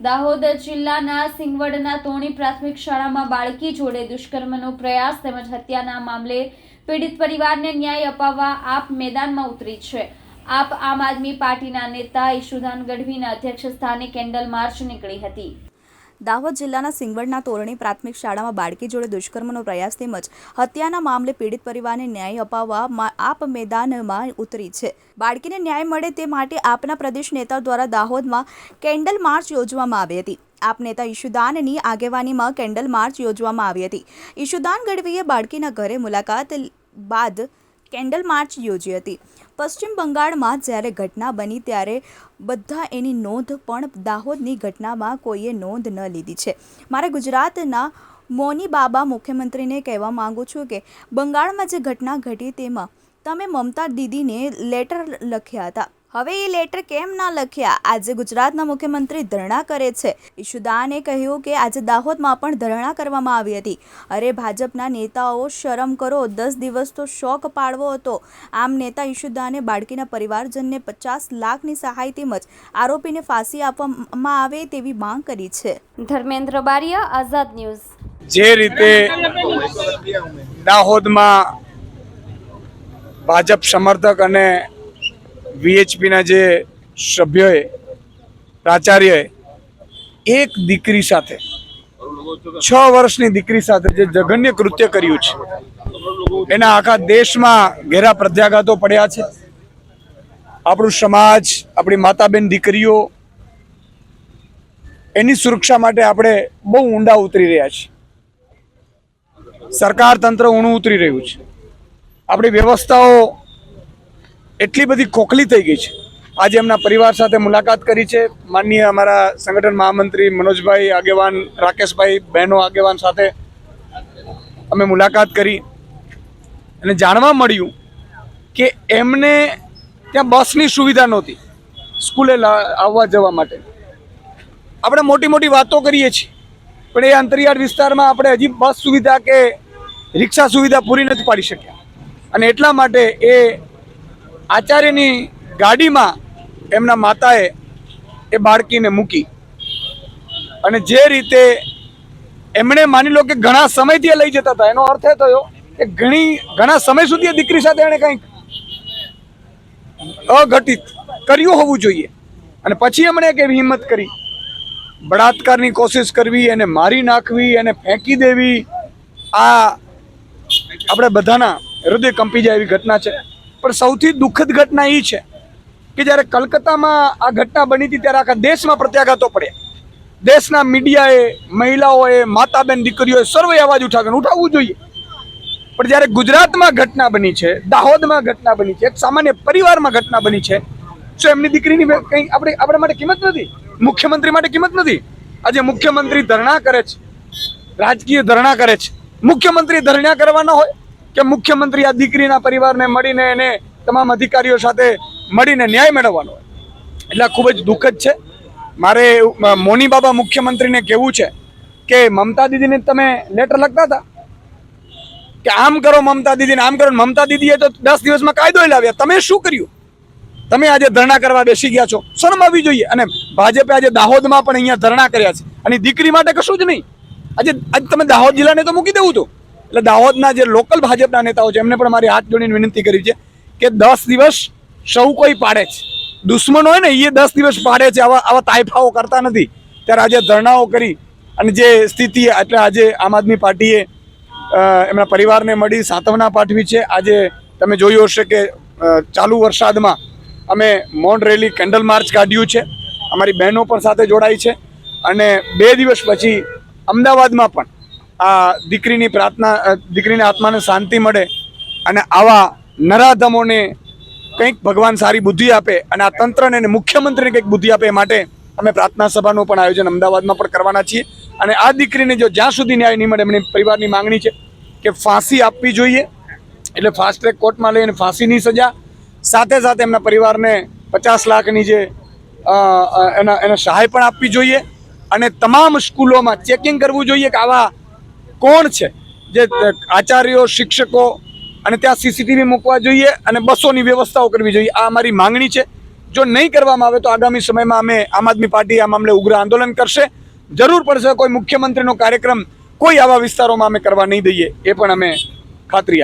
દાહોદ જિલ્લાના સિંગવડના તોણી પ્રાથમિક શાળામાં બાળકી જોડે દુષ્કર્મનો પ્રયાસ તેમજ હત્યાના મામલે પીડિત પરિવારને ન્યાય અપાવવા આપ મેદાનમાં ઉતરી છે. આપ આમ આદમી પાર્ટીના નેતા ઈશુદાન ગઢવીના અધ્યક્ષ સ્થાને કેન્ડલ માર્ચ નીકળી હતી. દાહોદ જિલ્લાના સિંગવડના તોરણી પ્રાથમિક શાળામાં બાળકી જોડે દુષ્કર્મનો પ્રયાસ તેમજ હત્યાના મામલે પીડિત પરિવારને ન્યાય અપાવવા આપ મેદાનમાં ઉતરી છે. બાળકીને ન્યાય મળે તે માટે આપના પ્રદેશ નેતા દ્વારા દાહોદમાં કેન્ડલ માર્ચ યોજવામાં આવી હતી. આપ નેતા ઈશુદાનની આગેવાનીમાં કેન્ડલ માર્ચ યોજવામાં આવી હતી. ઈશુદાન ગઢવીએ બાળકીના ઘરે મુલાકાત બાદ કેન્ડલ માર્ચ યોજી હતી. પશ્ચિમ બંગાળમાં જ્યારે ઘટના બની ત્યારે બધા એની નોંધ પણ દાહોદની ઘટનામાં કોઈએ નોંધ ન લીધી છે. મારે ગુજરાતના મોની બાબા મુખ્યમંત્રીને કહેવા માંગુ છું કે બંગાળમાં જે ઘટના ઘટી તેમાં તમે મમતા દીદીને લેટર લખ્યા હતા. હવે એ લેટર કેમ ના લખ્યા? આજે ગુજરાતના મુખ્યમંત્રી ધરણા કરે છે. ઈશુદાને કહ્યું કે આજે દાહોદમાં પણ ધરણા કરવામાં આવી હતી. અરે ભાજપના નેતાઓ શરમ કરો દસ દિવસ તો શોક પાડવો હતો. આમ નેતા ઈશુદાને બાળકીના પરિવારજનને પચાસ લાખની સહાય તેમજ આરોપીને ફાંસી આપવામાં આવે તેવી માંગ કરી છે. ધર્મેન્દ્ર બારિયા આઝાદ ન્યૂઝ. જે રીતે દાહોદમાં ભાજપ સમર્થક અને વીએચપીના જે સભ્યોએ, પ્રાચાર્યએ એક દીકરી સાથે, છ વર્ષની દીકરી સાથે જે જઘન્ય કૃત્ય કર્યું છે, એના આખા દેશમાં ઘેરા પ્રત્યાઘાતો પડ્યા છે. આપણું સમાજ, આપણી માતા બેન દીકરીઓ, એની સુરક્ષા માટે આપણે બહુ ઊંડા ઉતરી રહ્યા છીએ. સરકાર તંત્ર ઊણું ઉતરી રહ્યું છે. આપણી વ્યવસ્થાઓ એટલી બધી ખોખલી થઈ ગઈ છે. આજે એમના પરિવાર સાથે મુલાકાત કરી છે. માનનીય અમારા સંગઠન મહામંત્રી મનોજભાઈ આગેવાન, રાકેશભાઈ, બહેનો આગેવાન સાથે અમે મુલાકાત કરી. અને જાણવા મળ્યું કે એમને ત્યાં બસની સુવિધા નહોતી. સ્કૂલે આવવા જવા માટે. આપણે મોટી મોટી વાતો કરીએ છીએ. પણ એ અંતરિયાળ વિસ્તારમાં આપણે હજી બસ સુવિધા કે રિક્ષા સુવિધા પૂરી નથી પાડી શક્યા. અને એટલા માટે એ આચાર્યની ગાડીમાં એમના માતાએ એ બાળકીને મૂકી. અને જે રીતે એમણે માની લો કે ઘણા સમયથી એ લઈ જતા હતા, એનો અર્થ એ થયો કે ઘણી, ઘણા સમય સુધી એ દીકરી સાથે એણે કંઈક અઘટિત કર્યું હોવું જોઈએ. અને પછી એમણે એક એવી હિંમત કરી. બળાત્કારની કોશિશ કરવી, એને મારી નાખવી, એને ફેંકી દેવી. આ આપણે બધાના હૃદય કંપી જાય એવી ઘટના છે. પણ સૌથી દુઃખદ ઘટના એ છે કે જ્યારે કલકત્તામાં આ ઘટના બની હતી ત્યારે આખા દેશમાં પ્રત્યાઘાતો પડ્યા. દેશના મીડિયાએ, મહિલાઓએ, માતાબેન દીકરીઓએ સર્વે અવાજ ઉઠાવ્યો ઉઠાવવું જોઈએ. પણ જ્યારે ગુજરાતમાં ઘટના બની છે, દાહોદમાં ઘટના બની છે, એક સામાન્ય પરિવારમાં ઘટના બની છે શું એમની દીકરીની કંઈ આપણે આપણા માટે કિંમત નથી. મુખ્યમંત્રી માટે કિંમત નથી. આજે મુખ્યમંત્રી ધરણા કરે છે. રાજકીય ધરણા કરે છે. મુખ્યમંત્રી ધરણા કરવાના હોય કે મુખ્યમંત્રી આ દીકરીના પરિવારને મળીને એને તમામ અધિકારીઓ સાથે મળીને ન્યાય મેળવવાનો એટલે ખૂબ જ દુઃખદ છે. મારે મોની બાબા મુખ્યમંત્રીને કહેવું છે કે મમતા દીદીને તમે લેટર લખતા હતા? કે આમ કરો મમતા દીદીને, આમ કરો મમતા દીદીએ તો દસ દિવસમાં કાયદો લાવ્યા. તમે શું કર્યું? તમે આજે ધરણા કરવા બેસી ગયા છો. શરમ આવવી જોઈએ. અને ભાજપે આજે દાહોદમાં પણ અહીંયા ધરણા કર્યા છે. અને દીકરી માટે કશું જ નહીં. આજે આજે તમે દાહોદ જિલ્લાને તો મૂકી દેવું હતું એટલે દાહોદના જે લોકલ ભાજપના નેતાઓ છે, એમને પણ મારી હાથ જોડીને વિનંતી કરી છે કે દસ દિવસ સૌ કોઈ પાડે છે. દુશ્મન હોય ને એ દસ દિવસ પાડે છે. આવા આવા તાઇફાઓ કરતા નથી. ત્યારે આજે ધરણાઓ કરી અને જે સ્થિતિ એટલે આજે આમ આદમી પાર્ટીએ એમના પરિવારને મળી, સાંત્વના પાઠવી છે. આજે તમે જોયું હશે કે ચાલુ વરસાદમાં અમે મૌન રેલી, કેન્ડલ માર્ચ કાઢ્યું છે. અમારી બહેનો પણ સાથે જોડાઈ છે. અને બે દિવસ પછી અમદાવાદમાં પણ આ દીકરીની પ્રાર્થના દીકરીની આત્માને શાંતિ મળે અને આવા નરાધમોને કંઈક ભગવાન સારી બુદ્ધિ આપે અને આ તંત્રને અને મુખ્યમંત્રીને કંઈક બુદ્ધિ આપે માટે અમે પ્રાર્થના સભાનું પણ આયોજન અમદાવાદમાં પણ કરવાના છીએ. અને આ દીકરીને જો જ્યાં સુધી ન્યાય નહીં મળે, એમની પરિવારની માંગણી છે કે ફાંસી આપવી જોઈએ. એટલે ફાસ્ટ ટ્રેક કોર્ટમાં લઈને ફાંસીની સજા. સાથે સાથે એમના પરિવારને પચાસ લાખની જે એના, એને સહાય પણ આપવી જોઈએ. અને તમામ સ્કૂલોમાં ચેકિંગ કરવું જોઈએ કે આવા કોણ છે? જે આચાર્યો, શિક્ષકો અને ત્યાં સીસીટીવી મૂકવા જોઈએ અને બસોની વ્યવસ્થાઓ કરવી જોઈએ. આ અમારી માંગણી છે. જો નહીં કરવામાં આવે તો આગામી સમયમાં અમે આમ આદમી પાર્ટી આ મામલે ઉગ્ર આંદોલન કરશે. જરૂર પડશે કોઈ મુખ્યમંત્રીનો કાર્યક્રમ કોઈ આવા વિસ્તારોમાં અમે કરવા નહીં દઈએ, એ પણ અમે ખાતરી